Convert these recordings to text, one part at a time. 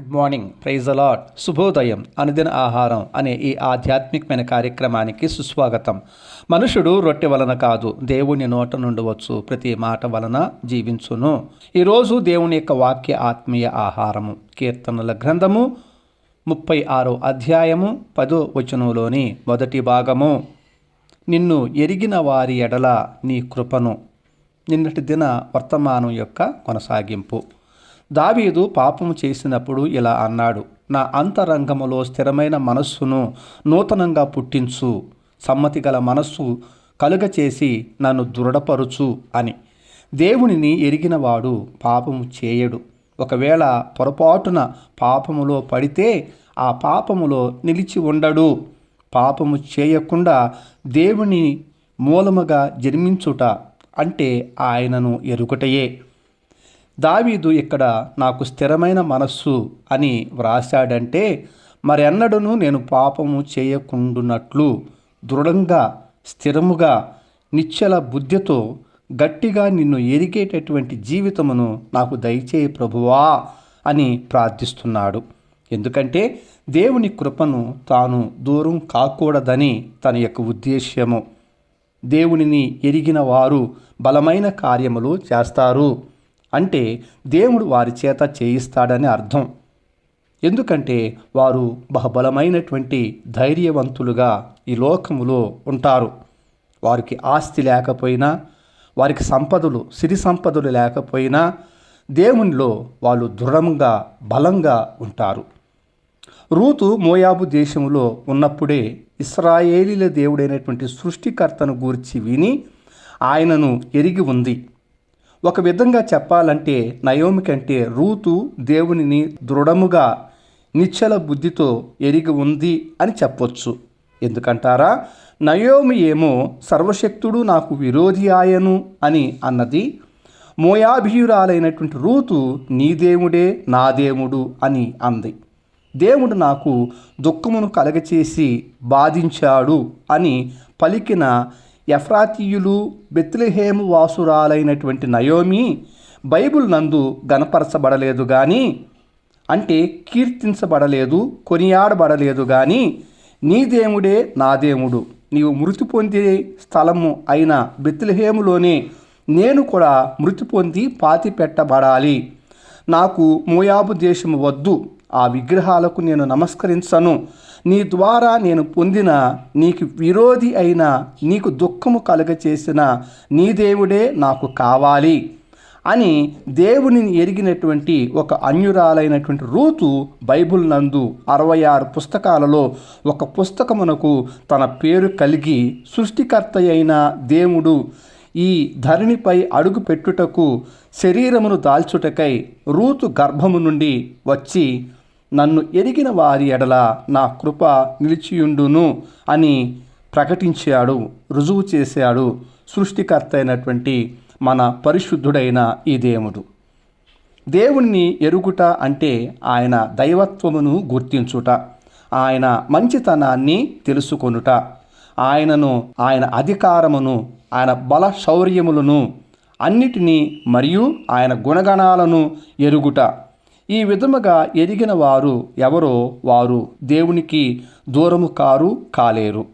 Good morning praise allot శుభోదయం. అనుదిన ఆహారం అనే ఈ ఆధ్యాత్మికమైన కార్యక్రమానికి సుస్వాగతం. మనుషుడు రొట్టె వలన కాదు దేవుని నోట నుండవచ్చు ప్రతి మాట వలన జీవించును. ఈరోజు దేవుని యొక్క వాక్య ఆత్మీయ ఆహారము. కీర్తనల గ్రంథము ముప్పై ఆరో అధ్యాయము పదో వచనంలోని మొదటి భాగము. నిన్ను ఎరిగిన వారి ఎడల నీ కృపను. నిన్నటి దిన వర్తమానం యొక్క కొనసాగింపు. దావీదు పాపము చేసినప్పుడు ఇలా అన్నాడు నా అంతరంగములో స్థిరమైన మనస్సును నూతనంగా పుట్టించు సమ్మతి గల మనస్సు కలుగచేసి నన్ను దృఢపరుచు అని. దేవునిని ఎరిగినవాడు పాపము చేయడు. ఒకవేళ పొరపాటున పాపములో పడితే ఆ పాపములో నిలిచి ఉండడు. పాపము చేయకుండా దేవుని మూలముగా జన్మించుట అంటే ఆయనను ఎరుకుటయే దావీదు ఇక్కడ నాకు స్థిరమైన మనస్సు అని వ్రాశాడంటే మరెన్నడూను నేను పాపము చేయకుండునట్లు దృఢంగా స్థిరముగా నిశ్చల బుద్ధితో గట్టిగా నిన్ను ఎరిగేటటువంటి జీవితమును నాకు దయచేయి ప్రభువా అని ప్రార్థిస్తున్నాడు. ఎందుకంటే దేవుని కృపను తాను దూరం కాకూడదని తన యొక్క ఉద్దేశ్యము. దేవునిని ఎరిగిన వారు బలమైన కార్యములు చేస్తారు. అంటే దేవుడు వారి చేత చేయిస్తాడని అర్థం. ఎందుకంటే వారు బహుబలమైనటువంటి ధైర్యవంతులుగా ఈ లోకములో ఉంటారు. వారికి ఆస్తి లేకపోయినా వారికి సంపదలు సిరి సంపదలు లేకపోయినా దేవునిలో వాళ్ళు దృఢంగా బలంగా ఉంటారు. రూతు మోయాబు దేశంలో ఉన్నప్పుడే ఇస్రాయేలీల దేవుడైనటువంటి సృష్టికర్తను గూర్చి విని ఆయనను ఎరిగి ఉంది. ఒక విధంగా చెప్పాలంటే నయోమి కంటే రూతు దేవునిని దృఢముగా నిశ్చల బుద్ధితో ఎరిగి ఉంది అని చెప్పొచ్చు. ఎందుకంటారా? నయోమి ఏమో సర్వశక్తుడు నాకు విరోధి ఆయను అని అన్నది మోయాభియురాలైనటువంటి రూతు నీ దేవుడే నా దేవుడు అని అంది. దేవుడు నాకు దుఃఖమును కలగచేసి బాధించాడు అని పలికిన ఎఫ్రాతీయులు బెత్లెహేము వాసురాలైనటువంటి నయోమి బైబుల్ నందు గనపరచబడలేదు కానీ అంటే కీర్తించబడలేదు కొనియాడబడలేదు కానీ నీ దేవుడే నా దేవుడు. నీవు మృతి పొందే స్థలము అయిన బెత్లహేములోనే నేను కూడా మృతి పొంది పాతి పెట్టబడాలి నాకు మోయాబు దేశము వద్దు. ఆ విగ్రహాలకు నేను నమస్కరించను. నీ ద్వారా నేను పొందిన నీకు విరోధి అయిన నీకు దుఃఖము కలుగచేసిన నీ దేవుడే నాకు కావాలి అని దేవునిని ఎరిగినటువంటి ఒక అన్యురాలైనటువంటి రూతు బైబుల్ నందు అరవై ఆరు పుస్తకాలలో ఒక పుస్తకమునకు తన పేరు కలిగి సృష్టికర్త అయిన దేవుడు ఈ ధరణిపై అడుగు పెట్టుటకు శరీరమును దాల్చుటకై రూతు గర్భము నుండి వచ్చి నన్ను ఎరిగిన వారి ఎడల నా కృప నిలిచియుండును అని ప్రకటించాడు రుజువు చేశాడు సృష్టికర్త అయినటువంటి మన పరిశుద్ధుడైన ఈ దేవుడు. దేవుణ్ణి ఎరుగుట అంటే ఆయన దైవత్వమును గుర్తించుట ఆయన మంచితనాన్ని తెలుసుకొనుట ఆయనను ఆయన అధికారమును ఆయన బల శౌర్యములను అన్నిటినీ మరియు ఆయన గుణగణాలను ఎరుగుట. ఈ విధముగా ఎరిగిన వారు ఎవరో వారు దేవునికి దూరము కారు కాలేరు.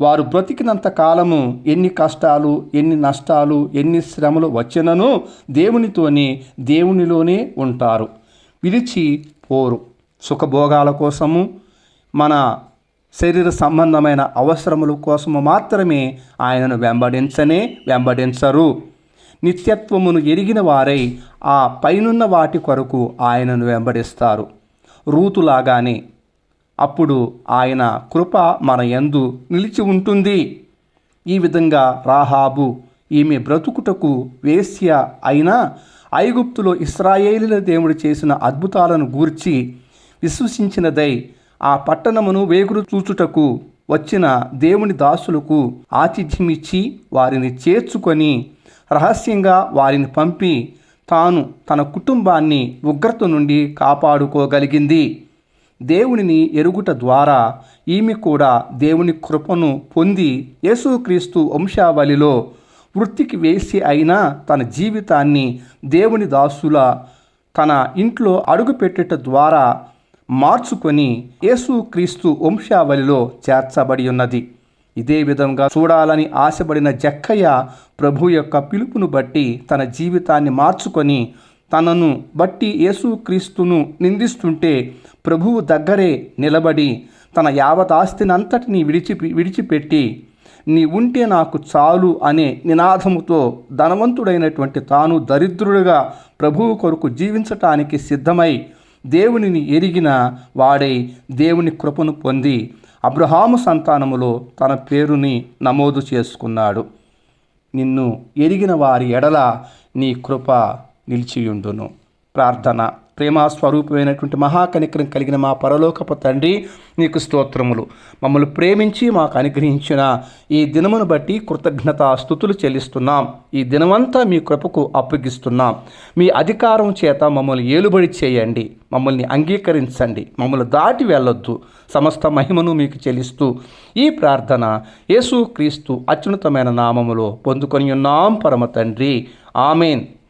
వారు బ్రతికినంత కాలము ఎన్ని కష్టాలు ఎన్ని నష్టాలు ఎన్ని శ్రమలు వచ్చినను దేవునితోనే దేవునిలోనే ఉంటారు. విడిచి పోరు. సుఖభోగాల కోసము మన శరీర సంబంధమైన అవసరముల కోసము మాత్రమే ఆయనను వెంబడించనే వెంబడించరు. నిత్యత్వమును ఎరిగిన వారై ఆ పైనున్న వాటి కొరకు ఆయనను వెంబడిస్తారు. రూతులాగానే అప్పుడు ఆయన కృప మన యందు నిలిచి ఉంటుంది. ఈ విధంగా రాహాబు ఈమె బ్రతుకుటకు వేశ్య అయినా ఐగుప్తులో ఇస్రాయేలీల దేవుడు చేసిన అద్భుతాలను గూర్చి విశ్వసించినదై ఆ పట్టణమును వేగురు చూచుటకు వచ్చిన దేవుని దాసులకు ఆతిథ్యమిచ్చి వారిని చేర్చుకొని రహస్యంగా వారిని పంపి తాను తన కుటుంబాన్ని ఉగ్రత నుండి కాపాడుకోగలిగింది. దేవునిని ఎరుగుట ద్వారా ఈమె కూడా దేవుని కృపను పొంది యేసుక్రీస్తు వంశావళిలో వృత్తికి వేసి అయినా తన జీవితాన్ని దేవుని దాసుల తన ఇంట్లో అడుగుపెట్టుట ద్వారా మార్చుకొని యేసుక్రీస్తు వంశావళిలో చేర్చబడి ఉన్నది. ఇదే విధంగా చూడాలని ఆశపడిన జక్కయ్య ప్రభు యొక్క పిలుపును బట్టి తన జీవితాన్ని మార్చుకొని తనను బట్టి యేసుక్రీస్తును నిందిస్తుంటే ప్రభువు దగ్గరే నిలబడి తన యావత్ ఆస్తినంతటిని విడిచి విడిచిపెట్టి నీ ఉంటే నాకు చాలు అనే నినాదముతో ధనవంతుడైనటువంటి తాను దరిద్రుడుగా ప్రభువు కొరకు జీవించటానికి సిద్ధమై దేవునిని ఎరిగిన వాడై దేవుని కృపను పొంది అబ్రహాము సంతానములో తన పేరుని నమోదు చేసుకున్నాడు. నిన్ను ఎరిగిన వారి ఎడల నీ కృప నిలిచియుండును. ప్రార్థన. ప్రేమ స్వరూపమైనటువంటి మహాకనికరం కలిగిన మా పరలోకపు తండ్రి నీకు స్తోత్రములు. మమ్మల్ని ప్రేమించి మాకు అనుగ్రహించిన ఈ దినమును బట్టి కృతజ్ఞత స్థుతులు చెల్లిస్తున్నాం. ఈ దినమంతా మీ కృపకు అప్పగిస్తున్నాం. మీ అధికారం చేత మమ్మల్ని ఏలుబడి చేయండి. మమ్మల్ని అంగీకరించండి. మమ్మల్ని దాటి వెళ్ళొద్దు. సమస్త మహిమను మీకు చెల్లిస్తూ ఈ ప్రార్థన యేసుక్రీస్తు అత్యున్నతమైన నామములో పొందుకొని ఉన్నాం పరమ తండ్రి. ఆమెన్.